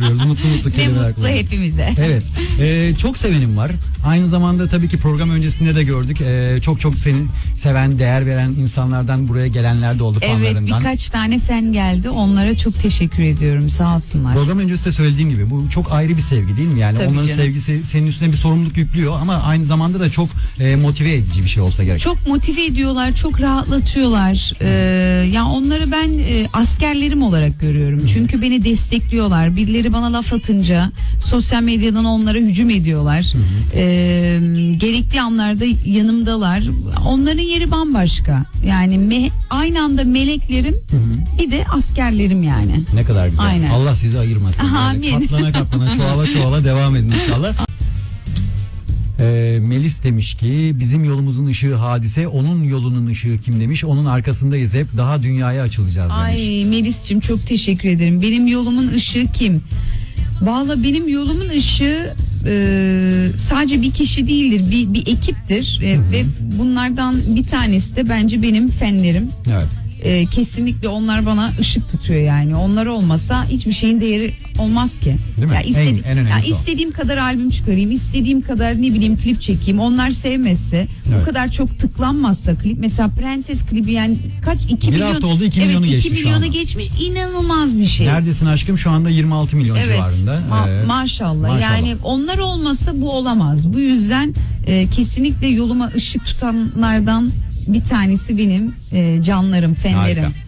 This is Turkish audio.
kuruyoruz. Mutlu mutlu Ne kelimeler mutlu hepimize. Evet. Ee, çok sevenim var. Aynı zamanda tabii ki program öncesinde de gördük. Ee, çok çok seni seven, değer veren insanlardan buraya gelenler de oldu Evet fanlarından. birkaç tane fen geldi. Onlara çok teşekkür ediyorum. Sağ olsunlar. Program öncesi de söylediğim gibi bu çok ayrı bir sevgi değil mi? Yani Tabii onların canım. sevgisi senin üstüne bir sorumluluk yüklüyor ama aynı zamanda da çok e, motive edici bir şey olsa gerek. Çok motive ediyorlar, çok rahatlatıyorlar. Ee, ya onları ben e, askerlerim olarak görüyorum. Çünkü beni destekliyorlar. Birileri bana laf atınca sosyal medyadan onlara hücum ediyorlar. Ee, gerektiği anlarda yanımdalar. Onların yeri bambaşka. Yani me- aynı anda meleklerim bir de askerlerim yani. Ne kadar güzel. Aynen. Allah sizi ayırmasın. Böyle Amin. Katlana katlana çoğala çoğala devam edin inşallah. Melis demiş ki bizim yolumuzun ışığı hadise onun yolunun ışığı kim demiş onun arkasındayız hep daha dünyaya açılacağız demiş. Ay Melis'cim çok teşekkür ederim. Benim yolumun ışığı kim? Valla benim yolumun ışığı e, sadece bir kişi değildir, bir, bir ekiptir E, ve bunlardan bir tanesi de bence benim fenlerim. Evet. E, kesinlikle onlar bana ışık tutuyor yani. Onlar olmasa hiçbir şeyin değeri olmaz ki. Değil mi? Ya istedi- En- en önemlisi ya o. istediğim kadar albüm çıkarayım, istediğim kadar ne bileyim klip çekeyim. Onlar sevmezse, Evet. bu kadar çok tıklanmazsa klip. Mesela Prenses klibi yani kaç 2 Bir milyon hafta oldu, iki evet, milyonu iki geçti şu milyonu anda. geçmiş inanılmaz bir şey. Neredesin aşkım şu anda 26 milyon Evet civarında. ma- Ee, maşallah. maşallah. yani onlar olmasa bu olamaz. Bu yüzden e, kesinlikle yoluma ışık tutanlardan bir tanesi benim e, canlarım, fenlerim. Harika.